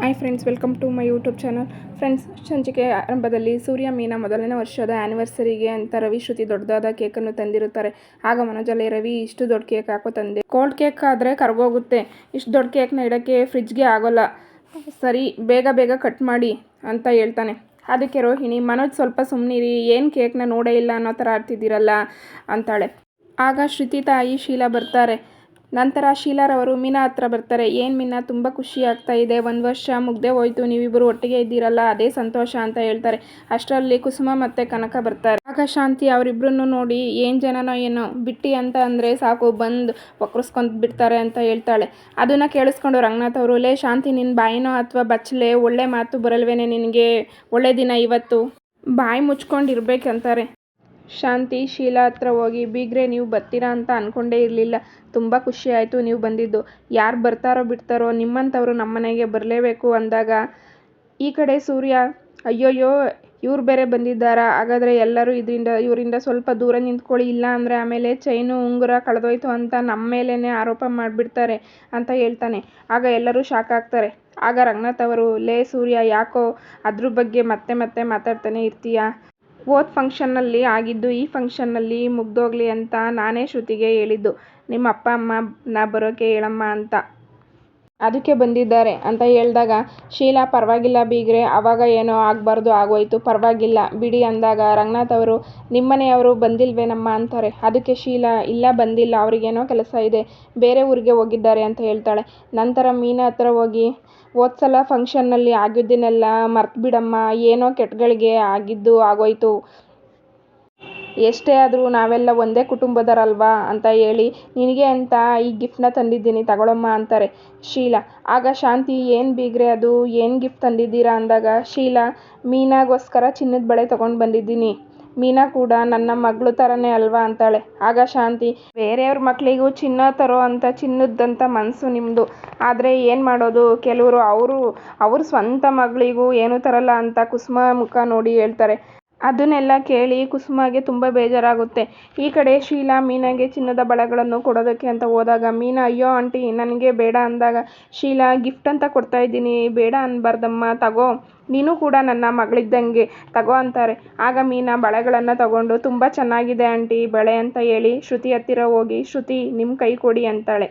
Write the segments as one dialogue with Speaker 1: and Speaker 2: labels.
Speaker 1: Hi friends welcome to my YouTube channel friends ಸಂಚಿಕೆ ಆರಂಭದಲ್ಲಿ ಸೂರ್ಯ ಮೀನಾ ಮೊದಲನೇ ವರ್ಷದ ಆ್ಯನಿವರ್ಸರಿಗೆ ಅಂತ ರವಿ ಶ್ರುತಿ ದೊಡ್ಡದಾದ ಕೇಕನ್ನು ತಂದಿರುತ್ತಾರೆ. ಆಗ ಮನೋಜಲ್ಲಿ, ರವಿ, ಇಷ್ಟು ದೊಡ್ಡ ಕೇಕ್ ಹಾಕೋ ತಂದೆ? ಕೋಲ್ಡ್ ಕೇಕ್ ಆದರೆ ಕರ್ಗೋಗುತ್ತೆ. ಇಷ್ಟು ದೊಡ್ಡ ಕೇಕ್ನ ಇಡೋಕ್ಕೆ ಫ್ರಿಜ್ಗೆ ಆಗೋಲ್ಲ. ಸರಿ, ಬೇಗ ಬೇಗ ಕಟ್ ಮಾಡಿ, ಅಂತ ಹೇಳ್ತಾನೆ. ಅದಕ್ಕೆ ರೋಹಿಣಿ, ಮನೋಜ್ ಸ್ವಲ್ಪ ಸುಮ್ಮನಿರಿ ಏನು ಕೇಕ್ನ ನೋಡೇ ಇಲ್ಲ ಅನ್ನೋ ಥರ ಆಡ್ತಿದ್ದೀರಲ್ಲ? ಅಂತಾಳೆ. ಆಗ ಶ್ರುತಿ ತಾಯಿ ಶೀಲಾ ಬರ್ತಾರೆ. ನಂತರ ಶೀಲಾರವರು ಮೀನಾ ಹತ್ರ ಬರ್ತಾರೆ. ಏನು ಮೀನಾ, ತುಂಬ ಖುಷಿ ಆಗ್ತಾ ಇದೆ. ಒಂದು ವರ್ಷ ಮುಗ್ದೇ ಹೋಯ್ತು. ನೀವಿಬ್ಬರು ಒಟ್ಟಿಗೆ ಇದ್ದೀರಲ್ಲ, ಅದೇ ಸಂತೋಷ ಅಂತ ಹೇಳ್ತಾರೆ. ಅಷ್ಟರಲ್ಲಿ ಕುಸುಮ ಮತ್ತು ಕನಕ ಬರ್ತಾರೆ. ಆಗ ಶಾಂತಿ ಅವರಿಬ್ಬರನ್ನು ನೋಡಿ, ಏನು ಜನನೋ ಏನೋ, ಬಿಟ್ಟಿ ಅಂತ ಅಂದರೆ ಸಾಕು, ಬಂದು ಒಕ್ಕರಿಸ್ಕೊಂಡು ಬಿಡ್ತಾರೆ ಅಂತ ಹೇಳ್ತಾಳೆ. ಅದನ್ನು ಕೇಳಿಸ್ಕೊಂಡು ರಂಗನಾಥ್ ಅವರು, ಲೇ ಶಾಂತಿ ನಿನ್ನ ಬಾಯಿನೋ ಅಥವಾ ಬಚ್ಚಲೆ ಒಳ್ಳೆ ಮಾತು ಬರಲ್ವೇನೆ ನಿನಗೆ? ಒಳ್ಳೆ ದಿನ ಇವತ್ತು. ಬಾಯಿ ಮುಚ್ಕೊಂಡಿರ್ಬೇಕಂತಾರೆ. ಶಾಂತಿ, ಶೀಲಾ ಹತ್ರ ಹೋಗಿ, ಬೀಗ್ರೆ, ನೀವು ಬರ್ತೀರಾ ಅಂತ ಅಂದ್ಕೊಂಡೇ ಇರಲಿಲ್ಲ. ತುಂಬ ಖುಷಿ ಆಯಿತು ನೀವು ಬಂದಿದ್ದು. ಯಾರು ಬರ್ತಾರೋ ಬಿಡ್ತಾರೋ, ನಿಮ್ಮಂಥವ್ರು ನಮ್ಮ ಮನೆಗೆ ಬರಲೇಬೇಕು ಅಂದಾಗ, ಈ ಕಡೆ ಸೂರ್ಯ, ಅಯ್ಯೋಯ್ಯೋ, ಇವ್ರು ಬೇರೆ ಬಂದಿದ್ದಾರಾ? ಹಾಗಾದರೆ ಎಲ್ಲರೂ ಇದರಿಂದ, ಇವರಿಂದ ಸ್ವಲ್ಪ ದೂರ ನಿಂತ್ಕೊಳ್ಳಿ. ಇಲ್ಲ ಅಂದರೆ ಆಮೇಲೆ ಚೈನು, ಉಂಗುರ ಕಳೆದೋಯ್ತು ಅಂತ ನಮ್ಮ ಮೇಲೇ ಆರೋಪ ಮಾಡಿಬಿಡ್ತಾರೆ ಅಂತ ಹೇಳ್ತಾನೆ. ಆಗ ಎಲ್ಲರೂ ಶಾಕ್ ಆಗ್ತಾರೆ. ಆಗ ರಂಗನಾಥ್ ಅವರು, ಲೇ ಸೂರ್ಯ, ಯಾಕೋ ಅದ್ರ ಬಗ್ಗೆ ಮತ್ತೆ ಮತ್ತೆ ಮಾತಾಡ್ತಾನೆ ಇರ್ತೀಯಾ? ಹೋದ ಫಂಕ್ಷನ್ನಲ್ಲಿ ಆಗಿದ್ದು ಈ ಫಂಕ್ಷನ್ನಲ್ಲಿ ಮುಗ್ದೋಗ್ಲಿ ಅಂತ ನಾನೇ ಶ್ರುತಿಗೆ ಹೇಳಿದ್ದು. ನಿಮ್ಮ ಅಪ್ಪ, ಅಮ್ಮ, ನಾ ಬರೋಕೆ ಹೇಳಮ್ಮ ಅಂತ. ಅದಕ್ಕೆ ಬಂದಿದ್ದಾರೆ ಅಂತ ಹೇಳಿದಾಗ, ಶೀಲಾ ಪರವಾಗಿಲ್ಲ ಬೀಗ್ರೆ ಆವಾಗ ಏನೋ ಆಗಬಾರ್ದು ಆಗೋಯ್ತು. ಪರವಾಗಿಲ್ಲ, ಬಿಡಿ ಅಂದಾಗ ರಂಗನಾಥ್ ಅವರು, ನಿಮ್ಮನೆಯವರು ಬಂದಿಲ್ವೇನಮ್ಮ ಅಂತಾರೆ. ಅದಕ್ಕೆ ಶೀಲಾ, ಇಲ್ಲ ಬಂದಿಲ್ಲ, ಅವ್ರಿಗೇನೋ ಕೆಲಸ ಇದೆ, ಬೇರೆ ಊರಿಗೆ ಹೋಗಿದ್ದಾರೆ ಅಂತ ಹೇಳ್ತಾಳೆ. ನಂತರ ಮೀನಾ ಹತ್ರ ಹೋಗಿ ಹೋದ್ಸಲ ಫಂಕ್ಷನ್ನಲ್ಲಿ ಆಗಿದ್ದನ್ನೆಲ್ಲ ಮರ್ತ್ಬಿಡಮ್ಮ, ಏನೋ ಕೆಟ್ಟಗಳಿಗೆ ಆಗಿದ್ದು ಆಗೋಯ್ತು. ಎಷ್ಟೇ ಆದರೂ ನಾವೆಲ್ಲ ಒಂದೇ ಕುಟುಂಬದವರಲ್ವಾ ಅಂತ ಹೇಳಿ, ನಿನಗೆ ಅಂತ ಈ ಗಿಫ್ಟ್ನ ತಂದಿದ್ದೀನಿ, ತಗೊಳಮ್ಮ ಅಂತಾರೆ. ಶೀಲಾ, ಆಗ ಶಾಂತಿ, ಏನು ಬೀಗ್ರೆ ಅದು? ಏನು ಗಿಫ್ಟ್ ತಂದಿದ್ದೀರಾ ಅಂದಾಗ, ಶೀಲಾ, ಮೀನಾಗೋಸ್ಕರ ಚಿನ್ನದ ಬಳೆ ತೊಗೊಂಡು ಬಂದಿದ್ದೀನಿ. ಮೀನಾ ಕೂಡ ನನ್ನ ಮಗಳು ಥರನೇ ಅಲ್ವಾ ಅಂತಾಳೆ. ಆಗ ಶಾಂತಿ, ಬೇರೆಯವ್ರ ಮಕ್ಕಳಿಗೂ ಚಿನ್ನ ತರೋ ಅಂತ ಚಿನ್ನದ್ದಂಥ ಮನಸ್ಸು ನಿಮ್ಮದು ಆದರೆ ಏನು ಮಾಡೋದು? ಕೆಲವರು ಅವರು, ಅವ್ರ ಸ್ವಂತ ಮಗಳಿಗೂ ಏನೂ ತರಲ್ಲ ಅಂತ ಕುಸುಮ ಮುಖ ನೋಡಿ ಹೇಳ್ತಾರೆ. ಅದನ್ನೆಲ್ಲ ಕೇಳಿ ಕುಸುಮಗೆ ತುಂಬ ಬೇಜಾರಾಗುತ್ತೆ. ಈ ಕಡೆ ಶೀಲಾ ಮೀನಾಗೆ ಚಿನ್ನದ ಬಳೆಗಳನ್ನು ಕೊಡೋದಕ್ಕೆ ಅಂತ ಹೋದಾಗ, ಮೀನಾ, ಅಯ್ಯೋ ಆಂಟಿ, ನನಗೆ ಬೇಡ ಅಂದಾಗ, ಶೀಲಾ ಗಿಫ್ಟ್ ಅಂತ ಕೊಡ್ತಾ ಇದ್ದೀನಿ. ಬೇಡ ಅನ್ಬಾರ್ದಮ್ಮ, ತಗೋ. ನೀನು ಕೂಡ ನನ್ನ ಮಗಳಿದ್ದಂಗೆ ತಗೋ ಅಂತಾರೆ. ಆಗ ಮೀನಾ ಬಳೆಗಳನ್ನು ತಗೊಂಡು, ತುಂಬ ಚೆನ್ನಾಗಿದೆ ಆಂಟಿ, ಬಳೆ ಅಂತ ಹೇಳಿ ಶ್ರುತಿ ಹತ್ತಿರ ಹೋಗಿ, ಶ್ರುತಿ ನಿಮ್ಮ ಕೈ ಕೊಡಿ ಅಂತಾಳೆ.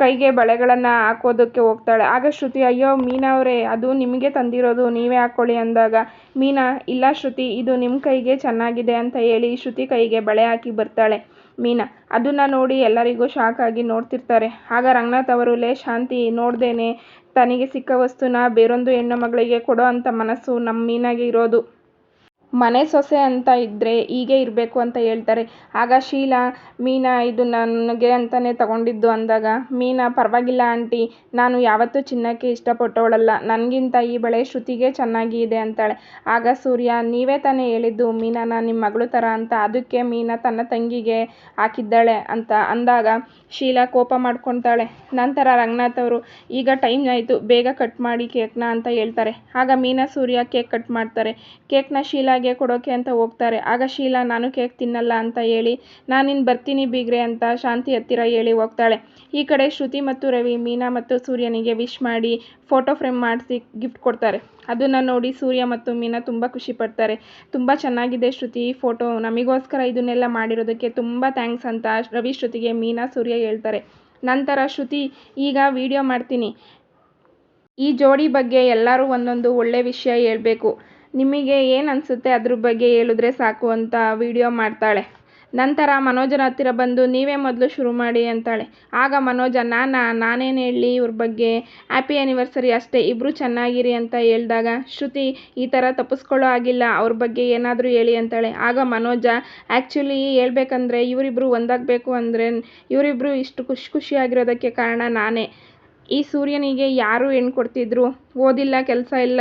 Speaker 1: ಕೈಗೆ ಬಳೆಗಳನ್ನು ಹಾಕೋದಕ್ಕೆ ಹೋಗ್ತಾಳೆ. ಆಗ ಶ್ರುತಿ, ಅಯ್ಯೋ, ಮೀನಾ ಅವರೇ, ಅದು ನಿಮಗೆ ತಂದಿರೋದು, ನೀವೇ ಹಾಕ್ಕೊಳ್ಳಿ ಅಂದಾಗ, ಮೀನಾ, ಇಲ್ಲ ಶ್ರುತಿ, ಇದು ನಿಮ್ಮ ಕೈಗೆ ಚೆನ್ನಾಗಿದೆ ಅಂತ ಹೇಳಿ ಶ್ರುತಿ ಕೈಗೆ ಬಳೆ ಹಾಕಿ ಬರ್ತಾಳೆ. ಮೀನಾ, ಅದನ್ನು ನೋಡಿ ಎಲ್ಲರಿಗೂ ಶಾಕ್ ಆಗಿ ನೋಡ್ತಿರ್ತಾರೆ. ಆಗ ರಂಗನಾಥ್ ಅವರು, ಲೇ ಶಾಂತಿ, ನೋಡ್ದೇನೆ ತನಗೆ ಸಿಕ್ಕ ವಸ್ತುನ ಬೇರೊಂದು ಹೆಣ್ಣು ಮಗಳಿಗೆ ಕೊಡೋ ಅಂಥ ಮನಸ್ಸು ನಮ್ಮ ಮೀನಾಗೆ ಇರೋದು. ಮನೆ ಸೊಸೆ ಅಂತ ಇದ್ದರೆ ಹೀಗೆ ಇರಬೇಕು ಅಂತ ಹೇಳ್ತಾರೆ. ಆಗ ಶೀಲಾ, ಮೀನಾ, ಇದು ನನಗೆ ಅಂತಲೇ ತಗೊಂಡಿದ್ದು ಅಂದಾಗ, ಮೀನಾ, ಪರವಾಗಿಲ್ಲ ಆಂಟಿ, ನಾನು ಯಾವತ್ತೂ ಚಿನ್ನಕ್ಕೆ ಇಷ್ಟಪಟ್ಟವಳಲ್ಲ, ನನಗಿಂತ ಈ ಬಳೆ ಶ್ರುತಿಗೆ ಚೆನ್ನಾಗಿ ಇದೆ ಅಂತಾಳೆ. ಆಗ ಸೂರ್ಯ, ನೀವೇ ತಾನೇ ಹೇಳಿದ್ದು ಮೀನಾನ ನಿಮ್ಮ ಮಗಳು ಥರ ಅಂತ, ಅದಕ್ಕೆ ಮೀನಾ ತನ್ನ ತಂಗಿಗೆ ಹಾಕಿದ್ದಾಳೆ ಅಂತ ಅಂದಾಗ ಶೀಲಾ ಕೋಪ ಮಾಡ್ಕೊತಾಳೆ. ನಂತರ ರಂಗನಾಥ್ ಅವರು, ಈಗ ಟೈಮ್ ಆಯಿತು, ಬೇಗ ಕಟ್ ಮಾಡಿ ಕೇಕ್ನ ಅಂತ ಹೇಳ್ತಾರೆ. ಆಗ ಮೀನಾ, ಸೂರ್ಯ ಕೇಕ್ ಕಟ್ ಮಾಡ್ತಾರೆ. ಕೇಕ್ನ ಶೀಲಾಗೆ ಕೊಡೋಕೆ ಅಂತ ಹೋಗ್ತಾರೆ. ಆಗ ಶೀಲಾ, ನಾನು ಕೇಕ್ ತಿನ್ನಲ್ಲ ಅಂತ ಹೇಳಿ ನಾನಿನ್ನು ಬರ್ತೀನಿ ಬೀಗ್ರೆ ಅಂತ ಶಾಂತಿ ಹತ್ತಿರ ಹೇಳಿ ಹೋಗ್ತಾಳೆ. ಈ ಕಡೆ ಶ್ರುತಿ ಮತ್ತು ರವಿ, ಮೀನಾ ಮತ್ತು ಸೂರ್ಯನಿಗೆ ವಿಶ್ ಮಾಡಿ ಫೋಟೋ ಫ್ರೇಮ್ ಮಾಡಿಸಿ ಗಿಫ್ಟ್ ಕೊಡ್ತಾರೆ. ಅದನ್ನು ನೋಡಿ ಸೂರ್ಯ ಮತ್ತು ಮೀನಾ ತುಂಬ ಖುಷಿ ಪಡ್ತಾರೆ. ತುಂಬ ಚೆನ್ನಾಗಿದೆ ಶ್ರುತಿ ಫೋಟೋ. ನಮಗೋಸ್ಕರ ಇದನ್ನೆಲ್ಲ ಮಾಡಿರೋದಕ್ಕೆ ತುಂಬ ಥ್ಯಾಂಕ್ಸ್ ಅಂತ ರವಿ ಶ್ರುತಿಗೆ ಮೀನಾ, ಸೂರ್ಯ ಹೇಳ್ತಾರೆ. ನಂತರ ಶ್ರುತಿ, ಈಗ ವಿಡಿಯೋ ಮಾಡ್ತೀನಿ. ಈ ಜೋಡಿ ಬಗ್ಗೆ ಎಲ್ಲರೂ ಒಂದೊಂದು ಒಳ್ಳೆ ವಿಷಯ ಹೇಳಬೇಕು. ನಿಮಗೆ ಏನು ಅನಿಸುತ್ತೆ ಅದ್ರ ಬಗ್ಗೆ ಹೇಳಿದ್ರೆ ಸಾಕು ಅಂತ ವಿಡಿಯೋ ಮಾಡ್ತಾಳೆ. ನಂತರ ಮನೋಜನ ಹತ್ತಿರ ಬಂದು, ನೀವೇ ಮೊದಲು ಶುರು ಮಾಡಿ ಅಂತಾಳೆ. ಆಗ ಮನೋಜ, ನಾನಾ, ನಾನೇನು ಹೇಳಲಿ ಇವ್ರ ಬಗ್ಗೆ? ಹ್ಯಾಪಿ ಆ್ಯನಿವರ್ಸರಿ ಅಷ್ಟೇ ಇಬ್ಬರು ಚೆನ್ನಾಗಿರಿ ಅಂತ ಹೇಳಿದಾಗ, ಶ್ರುತಿ, ಈ ಥರ ತಪ್ಪಿಸ್ಕೊಳ್ಳೋ ಆಗಿಲ್ಲ ಅವ್ರ ಬಗ್ಗೆ ಏನಾದರೂ ಹೇಳಿ ಅಂತಾಳೆ. ಆಗ ಮನೋಜ ಆ್ಯಕ್ಚುಲಿ ಹೇಳ್ಬೇಕಂದ್ರೆ ಇವರಿಬ್ಬರು ಒಂದಾಗಬೇಕು ಅಂದರೆ ಇವರಿಬ್ಬರು ಇಷ್ಟು ಖುಷಿ ಖುಷಿಯಾಗಿರೋದಕ್ಕೆ ಕಾರಣ ನಾನೇ. ಈ ಸೂರ್ಯನಿಗೆ ಯಾರು ಹೆಣ್ಣು ಕೊಡ್ತಿದ್ರು? ಓದಿಲ್ಲ, ಕೆಲಸ ಇಲ್ಲ.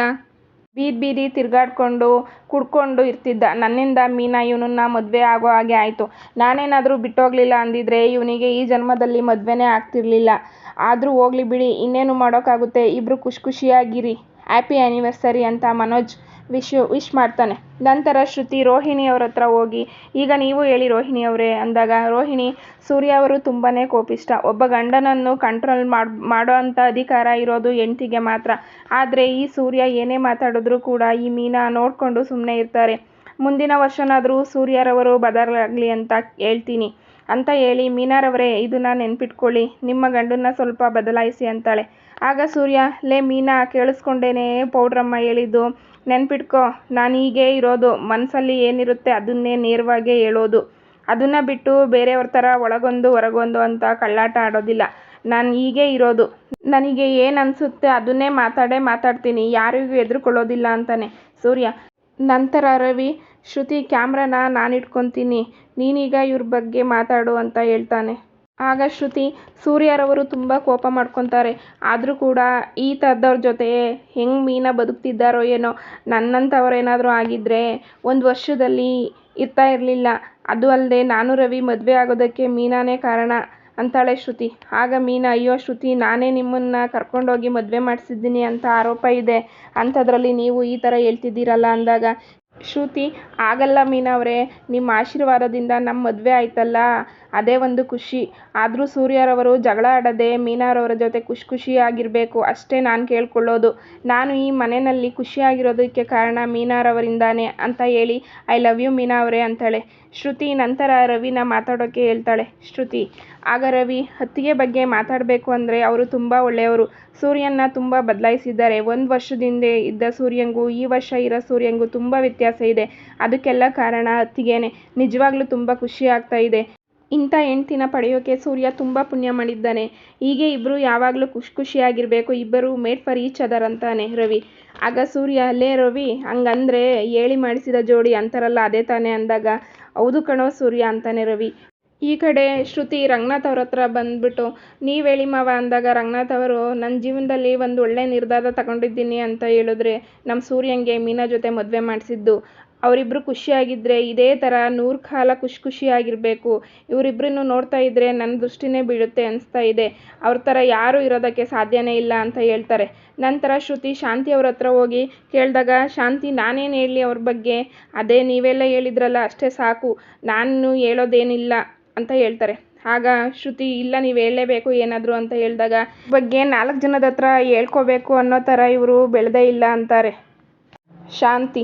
Speaker 1: ಬೀದಿ ಬೀದಿ ತಿರುಗಾಡ್ಕೊಂಡು, ಕುಡ್ಕೊಂಡು ಇರ್ತಿದ್ದ. ನನ್ನಿಂದ ಮೀನಾ ಇವನನ್ನ ಮದುವೆ ಆಗೋ ಹಾಗೆ ಆಯಿತು. ನಾನೇನಾದರೂ ಬಿಟ್ಟೋಗಲಿಲ್ಲ ಅಂದಿದ್ರೆ ಇವನಿಗೆ ಈ ಜನ್ಮದಲ್ಲಿ ಮದುವೆನೇ ಆಗ್ತಿರ್ಲಿಲ್ಲ. ಆದರೂ ಹೋಗ್ಲಿ ಬಿಡಿ, ಇನ್ನೇನು ಮಾಡೋಕ್ಕಾಗುತ್ತೆ? ಇಬ್ಬರು ಖುಷಿ ಖುಷಿಯಾಗಿರಿ. ಹ್ಯಾಪಿ ಆ್ಯನಿವರ್ಸರಿ ಅಂತ ಮನೋಜ್. ವಿಶ್ ವಿಶ್ ಮಾಡ್ತಾನೆ. ನಂತರ ಶ್ರುತಿ ರೋಹಿಣಿ ಅವ್ರ ಹತ್ರ ಹೋಗಿ, ಈಗ ನೀವು ಹೇಳಿ ರೋಹಿಣಿ ಅವರೇ ಅಂದಾಗ, ರೋಹಿಣಿ, ಸೂರ್ಯ ಅವರು ತುಂಬಾ ಕೋಪಿಷ್ಟ. ಒಬ್ಬ ಗಂಡನನ್ನು ಕಂಟ್ರೋಲ್ ಮಾಡಿ ಮಾಡೋ ಅಂಥ ಅಧಿಕಾರ ಇರೋದು ಹೆಂಡ್ತಿಗೆ ಮಾತ್ರ. ಆದರೆ ಈ ಸೂರ್ಯ ಏನೇ ಮಾತಾಡಿದ್ರು ಕೂಡ ಈ ಮೀನಾ ನೋಡಿಕೊಂಡು ಸುಮ್ಮನೆ ಇರ್ತಾರೆ. ಮುಂದಿನ ವರ್ಷನಾದರೂ ಸೂರ್ಯರವರು ಬದಲಾಗಲಿ ಅಂತ ಹೇಳ್ತೀನಿ. ಅಂತ ಹೇಳಿ, ಮೀನಾರವರೇ, ಇದನ್ನ ನೆನ್ಪಿಟ್ಕೊಳ್ಳಿ. ನಿಮ್ಮ ಗಂಡನ್ನ ಸ್ವಲ್ಪ ಬದಲಾಯಿಸಿ ಅಂತಾಳೆ. ಆಗ ಸೂರ್ಯ, ಲೇ ಮೀನಾ, ಕೇಳಿಸ್ಕೊಂಡೇನೆ ಪೌಡ್ರಮ್ಮ ಹೇಳಿದ್ದು ನೆನ್ಪಿಟ್ಕೊ, ನಾನು ಹೀಗೆ ಇರೋದು ಮನಸ್ಸಲ್ಲಿ ಏನಿರುತ್ತೆ ಅದನ್ನೇ ನೇರವಾಗೇ ಹೇಳೋದು. ಅದನ್ನು ಬಿಟ್ಟು ಬೇರೆಯವ್ರ ಥರ ಒಳಗೊಂದು, ಹೊರಗೊಂದು ಅಂತ ಕಳ್ಳಾಟ ಆಡೋದಿಲ್ಲ. ನಾನು ಹೀಗೆ ಇರೋದು. ನನಗೆ ಏನು ಅನಿಸುತ್ತೆ ಅದನ್ನೇ ಮಾತಾಡೇ ಮಾತಾಡ್ತೀನಿ. ಯಾರಿಗೂ ಎದುರುಕೊಳ್ಳೋದಿಲ್ಲ ಅಂತಾನೆ. ಸೂರ್ಯ, ನಂತರ ರವಿ, ಶ್ರುತಿ, ಕ್ಯಾಮ್ರಾನ ನಾನು ಇಟ್ಕೊತೀನಿ. ನೀನೀಗ ಇವ್ರ ಬಗ್ಗೆ ಮಾತಾಡು ಅಂತ ಹೇಳ್ತಾನೆ. ಆಗ ಶ್ರುತಿ ಸೂರ್ಯರವರು ತುಂಬ ಕೋಪ ಮಾಡ್ಕೊತಾರೆ. ಆದರೂ ಕೂಡ ಈ ಥರದವ್ರ ಜೊತೆ ಹೆಂಗೆ ಮೀನಾ ಬದುಕ್ತಿದ್ದಾರೋ ಏನೋ ನನ್ನಂಥವ್ರೇನಾದರೂ ಆಗಿದ್ದರೆ ಒಂದು ವರ್ಷದಲ್ಲಿ ಇರ್ತಾ ಇರಲಿಲ್ಲ. ಅದು ಅಲ್ಲದೆ ನಾನು ರವಿ ಮದುವೆ ಆಗೋದಕ್ಕೆ ಮೀನಾನೇ ಕಾರಣ ಅಂತಾಳೆ ಶ್ರುತಿ. ಆಗ ಮೀನಾ, ಅಯ್ಯೋ ಶ್ರುತಿ, ನಾನೇ ನಿಮ್ಮನ್ನು ಕರ್ಕೊಂಡೋಗಿ ಮದುವೆ ಮಾಡಿಸಿದ್ದೀನಿ ಅಂತ ಆರೋಪ ಇದೆ. ಅಂಥದ್ರಲ್ಲಿ ನೀವು ಈ ಥರ ಹೇಳ್ತಿದ್ದೀರಲ್ಲ ಅಂದಾಗ ಶ್ರುತಿ, ಆಗಲ್ಲ ಮೀನಾ ಅವರೇ ನಿಮ್ಮ ಆಶೀರ್ವಾದದಿಂದ ನಮ್ಮ ಮದುವೆ ಆಯ್ತಲ್ಲ. ಅದೇ ಒಂದು ಖುಷಿ. ಆದರೂ ಸೂರ್ಯರವರು ಜಗಳ ಆಡದೆ ಮೀನಾರವರ ಜೊತೆ ಖುಷಿ ಖುಷಿಯಾಗಿರಬೇಕು ಅಷ್ಟೇ ನಾನು ಕೇಳ್ಕೊಳ್ಳೋದು. ನಾನು ಈ ಮನೆಯಲ್ಲಿ ಖುಷಿಯಾಗಿರೋದಕ್ಕೆ ಕಾರಣ ಮೀನಾರವರಿಂದಾನೆ ಅಂತ ಹೇಳಿ, ಐ ಲವ್ ಯು ಮೀನಾ ಅವರೇ ಅಂತಾಳೆ. ಶ್ರುತಿ ನಂತರ ರವಿನ ಮಾತಾಡೋಕ್ಕೆ ಹೇಳ್ತಾಳೆ, ಶ್ರುತಿ, ಆಗ ರವಿ ಹತ್ತಿಗೆ ಬಗ್ಗೆ ಮಾತಾಡಬೇಕು ಅಂದರೆ ಅವರು ತುಂಬ ಒಳ್ಳೆಯವರು. ಸೂರ್ಯನ ತುಂಬ ಬದಲಾಯಿಸಿದ್ದಾರೆ. ಒಂದು ವರ್ಷದಿಂದ ಇದ್ದ ಸೂರ್ಯಂಗೂ, ಈ ವರ್ಷ ಇರೋ ಸೂರ್ಯಂಗೂ ತುಂಬ ವ್ಯತ್ಯಾಸ ಇದೆ. ಅದಕ್ಕೆಲ್ಲ ಕಾರಣ ಹತ್ತಿಗೆನೆ. ನಿಜವಾಗ್ಲೂ ತುಂಬ ಖುಷಿ ಆಗ್ತಾ ಇದೆ. ಇಂಥ ಹೆಂಡ್ತಿನ ಪಡೆಯೋಕೆ ಸೂರ್ಯ ತುಂಬ ಪುಣ್ಯ ಮಾಡಿದ್ದಾನೆ. ಹೀಗೆ ಇಬ್ಬರು ಯಾವಾಗಲೂ ಖುಷಿ ಖುಷಿಯಾಗಿರಬೇಕು. ಇಬ್ಬರು ಮೇಡ್ ಫಾರ್ ಈಚ್ ಅದರ್ ಅಂತಾನೆ ರವಿ. ಆಗ ಸೂರ್ಯ ಅಲ್ಲೇ ರವಿ, ಹಂಗಂದ್ರೆ ಹೇಳಿ ಮಾಡಿಸಿದ ಜೋಡಿ ಅಂತಾರಲ್ಲ ಅದೇ ತಾನೇ ಅಂದಾಗ. ಹೌದು ಕಣೋ ಸೂರ್ಯ, ಅಂತಾನೆ ರವಿ. ಈ ಕಡೆ ಶ್ರುತಿ ರಂಗನಾಥ್ ಅವ್ರ ಹತ್ರ ಬಂದ್ಬಿಟ್ಟು, ನೀವು ಹೇಳಿ ಮಾವ, ಅಂದಾಗ ರಂಗನಾಥ್ ಅವರು ನನ್ನ ಜೀವನದಲ್ಲಿ ಒಂದು ಒಳ್ಳೆ ನಿರ್ಧಾರ ತಗೊಂಡಿದ್ದೀನಿ ಅಂತ ಹೇಳಿದ್ರೆ ನಮ್ಮ ಸೂರ್ಯಂಗೆ ಮೀನಾ ಜೊತೆ ಮದುವೆ ಮಾಡಿಸಿದ್ದು. ಅವರಿಬ್ಬರು ಖುಷಿಯಾಗಿದ್ರೆ ಇದೇ ಥರ ನೂರು ಕಾಲ ಖುಷಿ ಖುಷಿಯಾಗಿರಬೇಕು. ಇವರಿಬ್ರನ್ನು ನೋಡ್ತಾ ಇದ್ದರೆ ನನ್ನ ದೃಷ್ಟಿನೇ ಬೀಳುತ್ತೆ ಅನಿಸ್ತಾ ಇದೆ. ಅವ್ರ ಥರ ಯಾರೂ ಇರೋದಕ್ಕೆ ಸಾಧ್ಯನೇ ಇಲ್ಲ ಅಂತ ಹೇಳ್ತಾರೆ. ನಂತರ ಶ್ರುತಿ ಶಾಂತಿ ಅವ್ರ ಹತ್ರ ಹೋಗಿ ಕೇಳಿದಾಗ, ಶಾಂತಿ, ನಾನೇನು ಹೇಳಲಿ ಅವ್ರ ಬಗ್ಗೆ? ಅದೇ ನೀವೆಲ್ಲ ಹೇಳಿದ್ರಲ್ಲ, ಅಷ್ಟೇ ಸಾಕು. ನಾನು ಹೇಳೋದೇನಿಲ್ಲ ಅಂತ ಹೇಳ್ತಾರೆ. ಆಗ ಶ್ರುತಿ, ಇಲ್ಲ, ನೀವು ಹೇಳಲೇಬೇಕು ಏನಾದರೂ ಅಂತ ಹೇಳಿದಾಗ ಬಗ್ಗೆ ನಾಲ್ಕು ಜನದ ಹತ್ರ ಹೇಳ್ಕೋಬೇಕು ಅನ್ನೋ ಥರ ಇವರು ಬೆಳೆದೇ ಇಲ್ಲ ಅಂತಾರೆ. ಶಾಂತಿ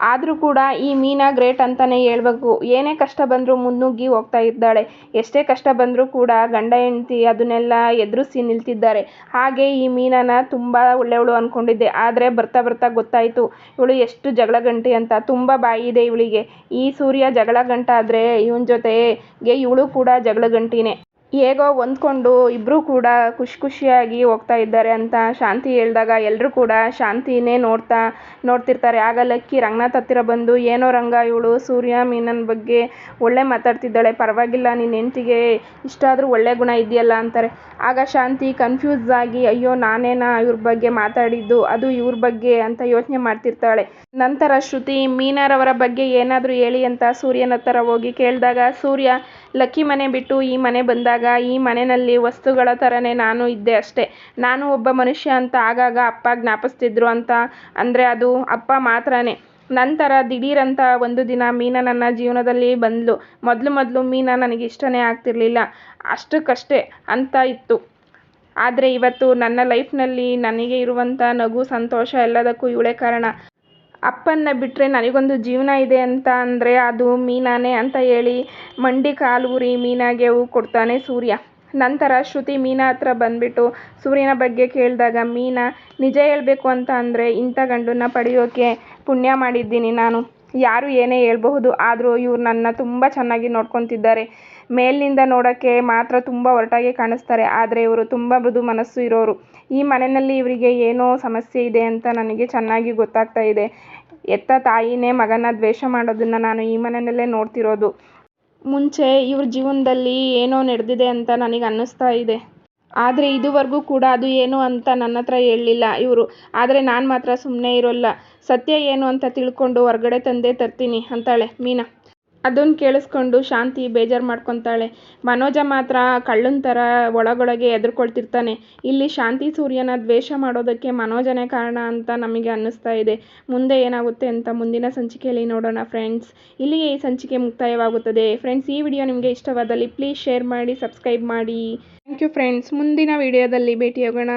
Speaker 1: ಆದರೂ ಕೂಡ ಈ ಮೀನಾ ಗ್ರೇಟ್ ಅಂತಲೇ ಹೇಳ್ಬೇಕು. ಏನೇ ಕಷ್ಟ ಬಂದರೂ ಮುನ್ನುಗ್ಗಿ ಹೋಗ್ತಾ ಇದ್ದಾಳೆ. ಎಷ್ಟೇ ಕಷ್ಟ ಬಂದರೂ ಕೂಡ ಗಂಡ ಹೆಂಡತಿ ಅದನ್ನೆಲ್ಲ ಎದುರಿಸಿ ನಿಲ್ತಿದ್ದಾರೆ. ಹಾಗೆ ಈ ಮೀನಾನ ತುಂಬ ಒಳ್ಳೆಯವಳು ಅಂದ್ಕೊಂಡಿದ್ದೆ ಆದರೆ ಬರ್ತಾ ಬರ್ತಾ ಗೊತ್ತಾಯಿತು. ಇವಳು ಎಷ್ಟು ಜಗಳ ಗಂಟೆ ಅಂತ. ತುಂಬ ಬಾಯಿ ಇದೆ ಇವಳಿಗೆ. ಈ ಸೂರ್ಯ ಜಗಳ ಗಂಟ ಆದರೆ ಇವನ ಜೊತೆಗೆ ಇವಳು ಕೂಡ ಜಗಳ ಗಂಟಿನೇ ಹೇಗೋ ಹೊಂದ್ಕೊಂಡು ಇಬ್ಬರೂ ಕೂಡ ಖುಷಿ ಖುಷಿಯಾಗಿ ಹೋಗ್ತಾ ಇದ್ದಾರೆ ಅಂತ ಶಾಂತಿ ಹೇಳಿದಾಗ ಎಲ್ಲರೂ ಕೂಡ ಶಾಂತಿನೇ ನೋಡ್ತಾ ನೋಡ್ತಿರ್ತಾರೆ. ಆಗ ಲಕ್ಕಿ ರಂಗನಾಥ್ ಹತ್ತಿರ ಬಂದು, ಏನೋ ರಂಗ ಇವಳು, ಸೂರ್ಯ ಮೀನನ ಬಗ್ಗೆ ಒಳ್ಳೆ ಮಾತಾಡ್ತಿದ್ದಾಳೆ, ಪರವಾಗಿಲ್ಲ ನಿನ್ನ ಹೆಂಡ್ತಿಗೆ ಇಷ್ಟಾದರೂ ಒಳ್ಳೆ ಗುಣ ಇದೆಯಲ್ಲ ಅಂತಾರೆ. ಆಗ ಶಾಂತಿ ಕನ್ಫ್ಯೂಸ್ ಆಗಿ, ಅಯ್ಯೋ, ನಾನೇನಾ ಇವ್ರ ಬಗ್ಗೆ ಮಾತಾಡಿದ್ದು? ಅದು ಇವ್ರ ಬಗ್ಗೆ ಅಂತ ಯೋಚನೆ ಮಾಡ್ತಿರ್ತಾಳೆ. ನಂತರ ಶ್ರುತಿ, ಮೀನಾರವರ ಬಗ್ಗೆ ಏನಾದರೂ ಹೇಳಿ ಅಂತ ಸೂರ್ಯನ ಹತ್ತಿರ ಹೋಗಿ ಕೇಳಿದಾಗ, ಸೂರ್ಯ ಲಕ್ಕಿ ಮನೆ ಬಿಟ್ಟು ಈ ಮನೆ ಬಂದಾಗ ಈ ಮನೆಯಲ್ಲಿ ವಸ್ತುಗಳ ಥರನೇ ನಾನು ಇದ್ದೆ ಅಷ್ಟೇ. ನಾನು ಒಬ್ಬ ಮನುಷ್ಯ ಅಂತ ಆಗಾಗ ಅಪ್ಪ ಜ್ಞಾಪಿಸ್ತಿದ್ರು ಅಂತ ಅಂದರೆ ಅದು ಅಪ್ಪ ಮಾತ್ರನೇ. ನಂತರ ದಿಢೀರಂತ ಒಂದು ದಿನ ಮೀನಾ ನನ್ನ ಜೀವನದಲ್ಲಿ ಬಂದಳು ಮೊದಲು ಮೊದಲು ಮೀನಾ ನನಗೆ ಇಷ್ಟನೇ ಆಗ್ತಿರ್ಲಿಲ್ಲ. ಅಷ್ಟಕ್ಕಷ್ಟೇ ಅಂತ ಇತ್ತು. ಆದರೆ ಇವತ್ತು ನನ್ನ ಲೈಫ್ನಲ್ಲಿ ನನಗೆ ಇರುವಂಥ ನಗು, ಸಂತೋಷ ಎಲ್ಲದಕ್ಕೂ ಇವಳೇ ಕಾರಣ. ಅಪ್ಪನ್ನ ಬಿಟ್ಟರೆ ನನಗೊಂದು ಜೀವನ ಇದೆ ಅಂತ ಅಂದರೆ ಅದು ಮೀನಾನೇ ಅಂತ ಹೇಳಿ ಮಂಡಿ ಕಾಲು ಊರಿ ಮೀನಾಗೆ ಹೂ ಕೊಡ್ತಾನೆ ಸೂರ್ಯ. ನಂತರ ಶ್ರುತಿ ಮೀನಾ ಹತ್ರ ಬಂದುಬಿಟ್ಟು ಸೂರ್ಯನ ಬಗ್ಗೆ ಕೇಳಿದಾಗ, ಮೀನಾ, ನಿಜ ಹೇಳಬೇಕು ಅಂತ ಅಂದರೆ ಇಂಥ ಗಂಡನ್ನ ಪಡೆಯೋಕ್ಕೆ ಪುಣ್ಯ ಮಾಡಿದ್ದೀನಿ ನಾನು. ಯಾರು ಏನೇ ಹೇಳ್ಬಹುದು, ಆದರೂ ಇವ್ರು ನನ್ನ ತುಂಬ ಚೆನ್ನಾಗಿ ನೋಡ್ಕೊತಿದ್ದಾರೆ. ಮೇಲಿನಿಂದ ನೋಡೋಕ್ಕೆ ಮಾತ್ರ ತುಂಬ ಒರಟಾಗಿ ಕಾಣಿಸ್ತಾರೆ, ಆದರೆ ಇವರು ತುಂಬ ಮೃದು ಮನಸ್ಸು ಇರೋರು. ಈ ಮನೆಯಲ್ಲಿ ಇವರಿಗೆ ಏನೋ ಸಮಸ್ಯೆ ಇದೆ ಅಂತ ನನಗೆ ಚೆನ್ನಾಗಿ ಗೊತ್ತಾಗ್ತಾ ಇದೆ. ಎತ್ತ ತಾಯಿನೇ ಮಗನ ದ್ವೇಷ ಮಾಡೋದನ್ನು ನಾನು ಈ ಮನೆಯಲ್ಲೇ ನೋಡ್ತಿರೋದು. ಮುಂಚೆ ಇವ್ರ ಜೀವನದಲ್ಲಿ ಏನೋ ನಡೆದಿದೆ ಅಂತ ನನಗೆ ಅನ್ನಿಸ್ತಾ ಇದೆ. ಆದರೆ ಇದುವರೆಗೂ ಕೂಡ ಅದು ಏನು ಅಂತ ನನ್ನ ಹತ್ರ ಹೇಳಲಿಲ್ಲ ಇವರು. ಆದರೆ ನಾನು ಮಾತ್ರ ಸುಮ್ಮನೆ ಇರೋಲ್ಲ. ಸತ್ಯ ಏನು ಅಂತ ತಿಳ್ಕೊಂಡು ಹೊರ್ಗಡೆ ತಂದೇ ತರ್ತೀನಿ ಅಂತಾಳೆ ಮೀನಾ. ಅದನ್ನು ಕೇಳಿಸ್ಕೊಂಡು ಶಾಂತಿ ಬೇಜಾರು ಮಾಡ್ಕೊತಾಳೆ. ಮನೋಜ ಮಾತ್ರ ಕಳ್ಳನ ಥರ ಒಳಗೊಳಗೆ ಎದುರ್ಕೊಳ್ತಿರ್ತಾನೆ. ಇಲ್ಲಿ ಶಾಂತಿ ಸೂರ್ಯನ ದ್ವೇಷ ಮಾಡೋದಕ್ಕೆ ಮನೋಜನೇ ಕಾರಣ ಅಂತ ನಮಗೆ ಅನ್ನಿಸ್ತಾ ಇದೆ. ಮುಂದೆ ಏನಾಗುತ್ತೆ ಅಂತ ಮುಂದಿನ ಸಂಚಿಕೆಯಲ್ಲಿ ನೋಡೋಣ ಫ್ರೆಂಡ್ಸ್. ಇಲ್ಲಿಗೆ ಈ ಸಂಚಿಕೆ ಮುಕ್ತಾಯವಾಗುತ್ತದೆ. ಫ್ರೆಂಡ್ಸ್, ಈ ವಿಡಿಯೋ ನಿಮಗೆ ಇಷ್ಟವಾದಲ್ಲಿ ಪ್ಲೀಸ್ ಶೇರ್ ಮಾಡಿ ಸಬ್ಸ್ಕ್ರೈಬ್ ಮಾಡಿ. ಥ್ಯಾಂಕ್ ಯು ಫ್ರೆಂಡ್ಸ್ ಮುಂದಿನ ವಿಡಿಯೋದಲ್ಲಿ ಭೇಟಿಯಾಗೋಣ.